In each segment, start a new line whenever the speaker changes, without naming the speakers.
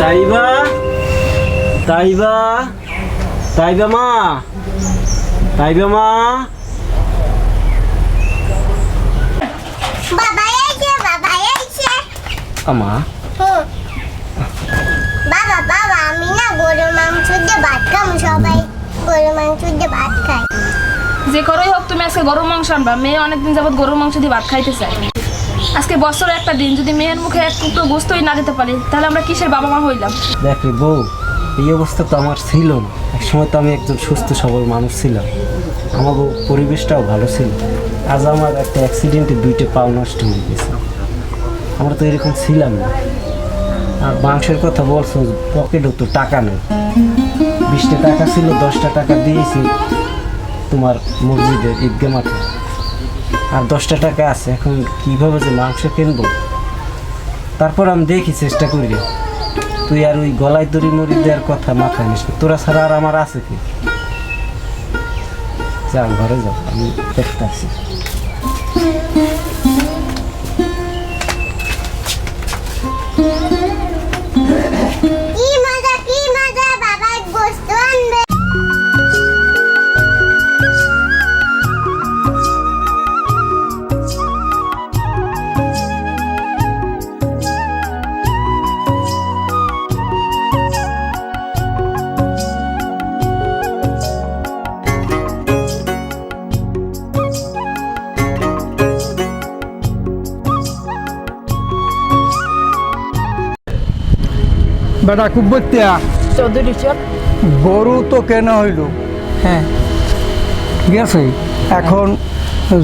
তাইবা তাইবা তাইবা মা তাইবা মা।
বাবা এসে বাবা এসে
আমা।
বাবা বাবা আমি না গরুর মাংস দিয়ে ভাত খাম সবাই গরুর মাংস দিয়ে ভাত খাই
যে করেই হোক তুমি আজকে গরুর মাংস আনবা। মেয়ে অনেকদিন যাবত গরুর মাংস দিয়ে ভাত খাইতে চায় আজকে বছর একটা দিন, যদি মেয়ের মুখে এক টুকরো গোস্তই না দিতে পারি, তাহলে আমরা কিসের বাবা মা হইলাম?
দেখ রে বউ, এই অবস্থা তো আমার ছিল না। এক সময় তো আমি একজন সুস্থ, সবল মানুষ ছিলাম। আমার পরিবেশটাও ভালো ছিল। আজ আমার একটা অ্যাক্সিডেন্টে দুইটা পাও নষ্ট হয়ে গেছে। আমরা তো এরকম ছিলাম না। আর মাংসের কথা বলছো, পকেটও তো টাকা নেই। বিশটা টাকা ছিল, দশটা টাকা দিয়েছি তোমার মসজিদের ঈদগা মাঠে। আর দশটা টাকা আছে, এখন কীভাবে যে মাংস কিনবো? তারপর আমি দেখি চেষ্টা করি। তুই আর ওই গলায় দড়ি মরি দেওয়ার কথা মাথায় নিস তোরা ছাড়া আর আমার আছে কি? যা, ঘরে যাও আমি দেখতে
বেটা
চৌধুরী
গরু তো কেন হইল।
হ্যাঁ।
ঠিক আছে এখন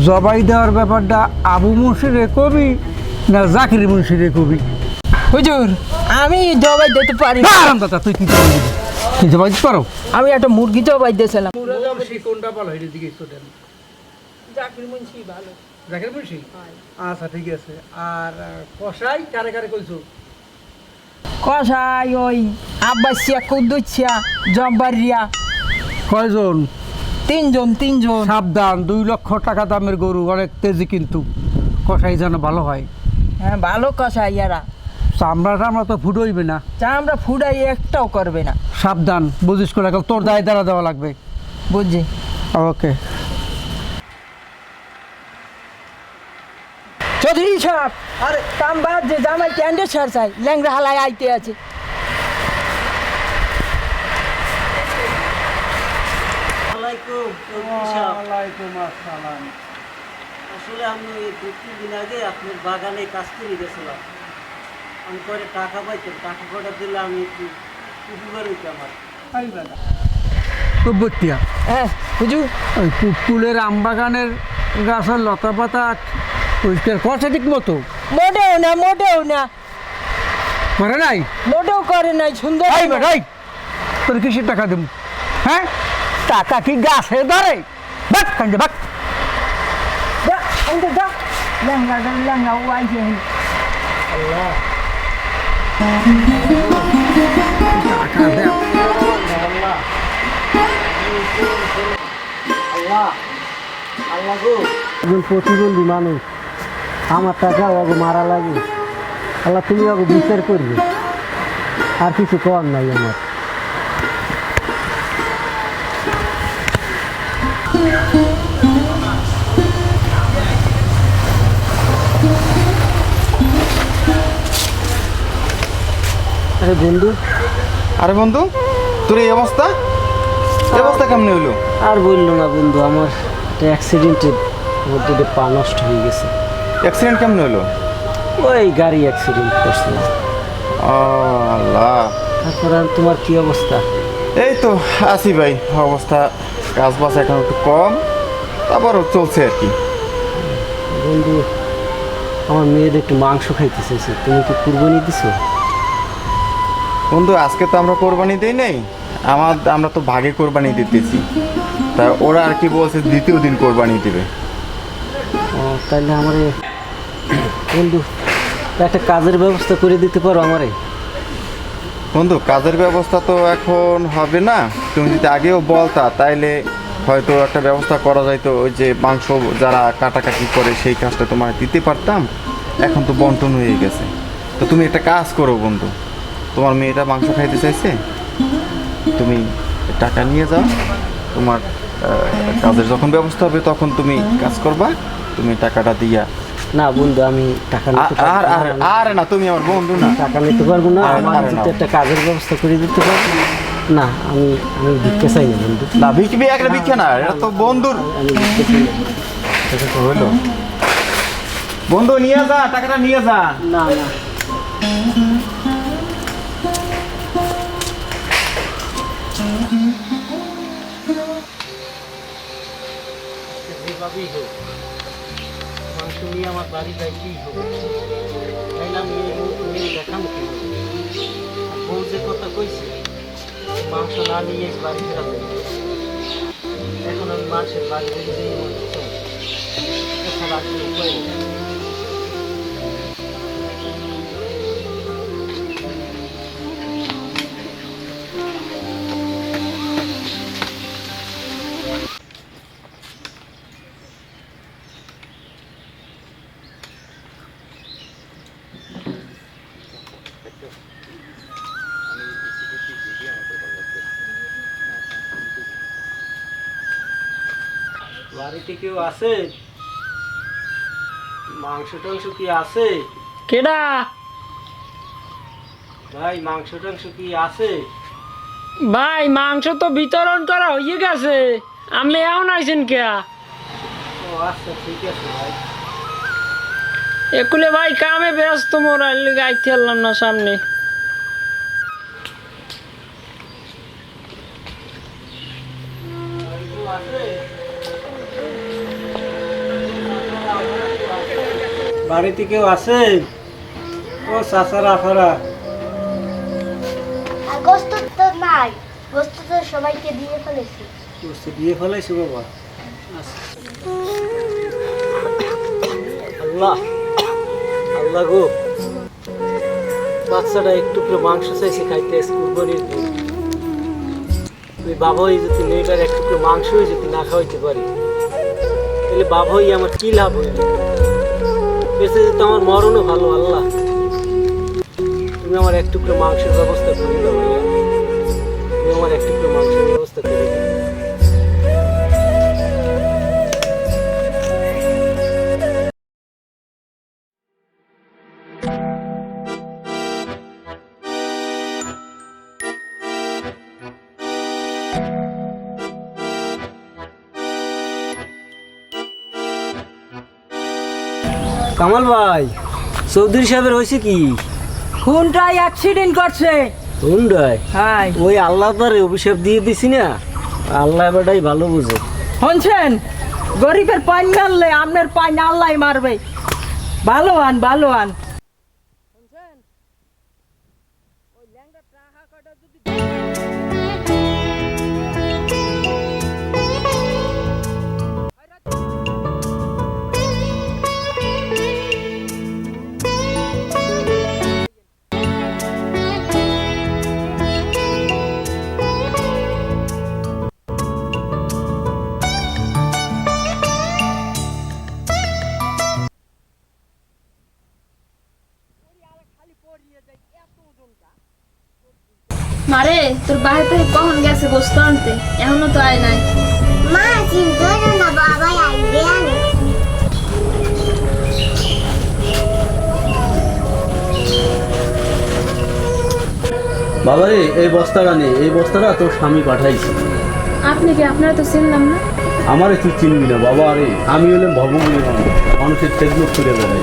জবাই দেওয়ার ব্যাপারটা আবু মুন্সিরে কবি না জাকির মুন্সিরে কবি?
হুজুর আমি জবাই দিতে পারি না।
আরাম দাদা তুই কি করবি তুই জবাই দিতে পারো?
আমি একটা মুরগি জবাই দিয়েছিলাম।
কোনটা ভালো হইলে দিকে জাকির মুন্সি আচ্ছা ঠিক আছে। আর কষাই কারে কারে কইছো?
কষাই ওই আব্বাসিয়া কুদ্দুচিয়া জব্বারিয়া
কয়জন?
তিনজন তিনজন।
সাবধান দুই লক্ষ টাকা দামের গরু অনেক তেজি কিন্তু। কষাই যেন ভালো হয়।
হ্যাঁ ভালো কষাই এরা।
চামড়া টামড়া তো ফুটোইবে না।
চা আমরা ফুডাই একটাও করবে না।
সাবধান বুঝিস করে তোর দায় দ্বারা দেওয়া লাগবে।
বুঝছি।
ওকে।
চৌধুরী সাহেব আরে। কাম বাদ যে জামাই ক্যান্ডে ছাড় চাই ল্যাংরা হালায় আইতে আছে।
আসলে আমি দু তিন দিন আগে আপনার বাগানে কাজ করে গেছিলাম। আমি পরে টাকা পাইতাম টাকা কটা দিলে আমি একটু উপকার হইতো আমার।
খুব বত্তিয়া
হ্যাঁ হুজুর।
ওই কুকুলের আমবাগানের গাছের লতা পাতা পরিষ্কার করছে ঠিক মতো?
মোটেও না মোটেও না।
করে নাই?
মোটেও করে নাই সুন্দর
এই বেটাই তোর কিসের টাকা দেবো? হ্যাঁ? টাকা কি গাছে ধরে? বাক কান্দে বাক।
যা, এই যা। ল্যাংরা ল্যাংরা ও আইছে।
টাকা দে
আল্লাহ। আল্লাহ গো। একজন প্রতিবন্ধী মানুষ। আমার টাকা ওগো মারা লাগে। আল্লাহ তুমি ওগো বিচার করবে। আর কিছু কর নাই আমার। আরে বন্ধু।
আরে বন্ধু তোর এই অবস্থা? এই অবস্থা কেমন হইল
আর বলল না বন্ধু আমার একটা অ্যাক্সিডেন্টের মধ্যে পা নষ্ট হয়ে গেছে।
অ্যাক্সিডেন্ট কেমন হলো?
ওই গাড়ি অ্যাক্সিডেন্ট করছে
ও আল্লাহ।
তারপর আর তোমার কি অবস্থা?
এই তো আছি ভাই অবস্থা কাজ বাস এখন একটু কম তারপরও চলছে আর কি।
বন্ধু আমার মেয়েদের একটু মাংস খাইতে চাইছে তুমি কি কুরবানি দিছো?
বন্ধু আজকে তো আমরা কোরবানি দিই নাই আমার আমরা তো ভাগে কোরবানি দিতেছি। তা ওরা আর কি বলছে দ্বিতীয় দিন কোরবানি দিবে।
তাহলে আমারে বন্ধু, একটা কাজের ব্যবস্থা করে দিতে পারো আমারে।
বন্ধু, কাজের ব্যবস্থা তো এখন হবে না। তুমি যদি আগেও বলতা, তাইলে হয়তো একটা ব্যবস্থা করা যাইতো। ওই যে মাংস যারা কাটাকাটি করে, সেই কাজটা তোমার দিতে পারতাম। এখন তো বন্টন হয়ে গেছে। তো তুমি একটা কাজ করো বন্ধু। তোমার মেয়েটা মাংস খাইতে চাইছে? তুমি টাকা নিয়ে যাও। তোমার কাজের যখন ব্যবস্থা হবে, তখন তুমি কাজ করবা। তুমি টাকাটা দিয়া
না বন্ধু আমি টাকা নিতে
আর আর
না।
আরে না তুমি আমার বন্ধু না।
টাকা নিতে পারব না আমার যদি একটা কাজের ব্যবস্থা করে দিতে পারব না আমি আমি ভিক্ষা চাই না বন্ধু।
না বিকবি একটা বিকে না এটা তো বন্ধুর।
আমি ভিক্ষা চাই
এটা তো হলো। বন্ধু নিয়ে যা টাকাটা নিয়ে যা।
না না। নিয়ে আমার বাড়ির কী হবে? তাইলে আমি এই মুহূর্তে মেয়ে দেখাবো কি? যে কথা কইছে মাংস না নিয়ে বাড়ি ফেরা এখন আমি মাছের বাড়ি হচ্ছে এছাড়া আর উপায় নেই। বাড়িতে কেউ আছে? মাংস টাংস কি আছে?
কেডা?
ভাই মাংস টাংস কি আছে?
ভাই মাংস তো বিতরণ করা হয়ে গেছে। আপনি এমন আইছেন কে
ও আচ্ছা ঠিক আছে ভাই।
একুলে ভাই কামে ব্যস্ত মোরাইল গাইতে পারলাম না সামনে।
বাড়িতে কেউ আছে? ও চাচারা আফারা।
গোস্ত তো নাই। গোস্ত তো সবাইকে দিয়ে ফেলেছি।
বসে দিয়ে ফেলাইছে বাবা। আল্লাহ আল্লাহ গো। বাচ্চাটা একটু করে মাংস চাইছে খাইতে কুরবানির দিন ওই বাবাই যদি মেয়েটার একটু করে মাংসই যদি না খাওয়াইতে পারি। তাহলে বাবাই আমার কি লাভ হইল? বেঁচে যেতে আমার মরণও ভালো, আল্লাহ। তুমি আমার এক টুকরো মাংসের ব্যবস্থা করে দাও তুমি আমার এক টুকরো মাংসের ব্যবস্থা করে দাও। কামাল ভাই চৌধুরী সাহেবের হয়েছে কি?
খুনটাই অ্যাক্সিডেন্ট করছে।
হুন্ডাই
হ্যাঁ।
ওই আল্লাহ তারে অভিশাপ দিয়ে দিছি না? আল্লাহ এবারটাই ভালো বুঝে।
শুনছেন? গরিবের পায় মারলে আপনার পাইন আল্লাহ মারবে। ভালো আন ভালো আন
তোর বাহির থেকে কখন গেছে গোস্ত আনতে? এখনও তো আয় নাই।
মা চিন্তা না বাবাই আসবে
বাবা রে এই বস্তাটা নে। এই বস্তাটা তোর স্বামী পাঠাইছে।
আপনি কি আপনারা তো চিনলাম না?
আমারে তুই চিনবি না বাবা রে আমি হলাম ভবগুলি মানুষের টেকনোক করে বেড়াই।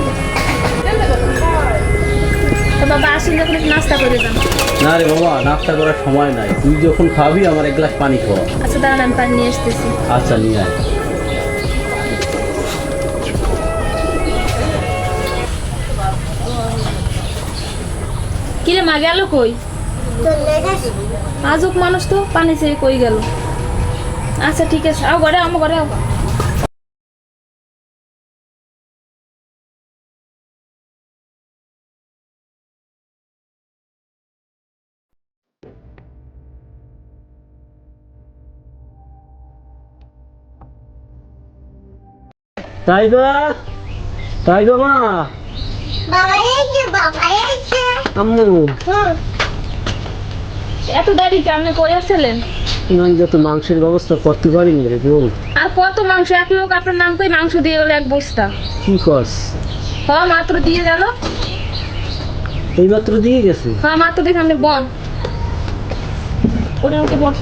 বাবা আসেন যখন নাস্তা করে যান।
না রে বাবা নাস্তা করার সময় নাই। তুই যখন খাবি আমার এক গ্লাস পানি খাওয়া।
আচ্ছা দাঁড়ান আমি পানি নিয়ে আসতেছি।
আচ্ছা নিয়ে আয়।
কিরে মা গেল কই? আজক মানুষ তো পানি চেয়ে কই গেল? আচ্ছা ঠিক আছে। আও ঘরে আমার ঘরে আও।
তাই বা তাই বা মা।
বাবা এসে বাবা এসে
আম্মু।
এত কই
আমি যত মাংসের ব্যবস্থা করতে পারিনি রে বোন।
আর কত মাংস? এক লোক আপনার নাম মাংস দিয়ে গেলো এক বস্তা।
কি করস
হ্যাঁ মাত্র দিয়ে গেল।
এইমাত্র দিয়ে গেছে?
হ্যাঁ মাত্র বন। ওটা আমাকে বল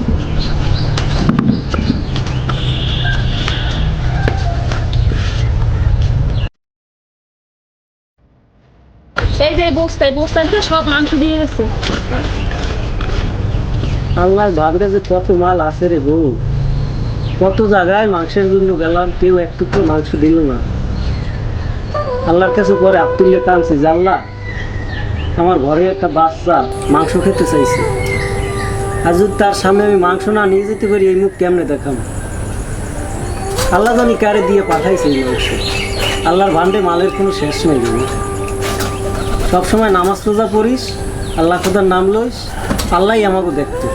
এই যে বস্তায় বস্তাতে সব মাংস দিয়ে গেছে
আল্লাহ ভাবলে যে কত মাল আছে রে বউ। কত জায়গায় মাংসের জন্য গেলাম, কেউ এক মাংস দিল না। আল্লাহর কাছে পরে আব্দুল্লে কানছি আল্লাহ, আমার ঘরে একটা বাচ্চা মাংস খেতে চাইছে। আর যদি তার সামনে আমি মাংস না নিয়ে যেতে পারি, এই মুখ কেমনে দেখাম? আল্লাহ জানি কারে দিয়ে পাঠাইছে এই মাংস। আল্লাহর ভান্ডে মালের কোনো শেষ নেই। সবসময় নামাজ রোজা পড়িস আল্লাহ খোদার নাম লইস আল্লাহ আমাকে দেখতো।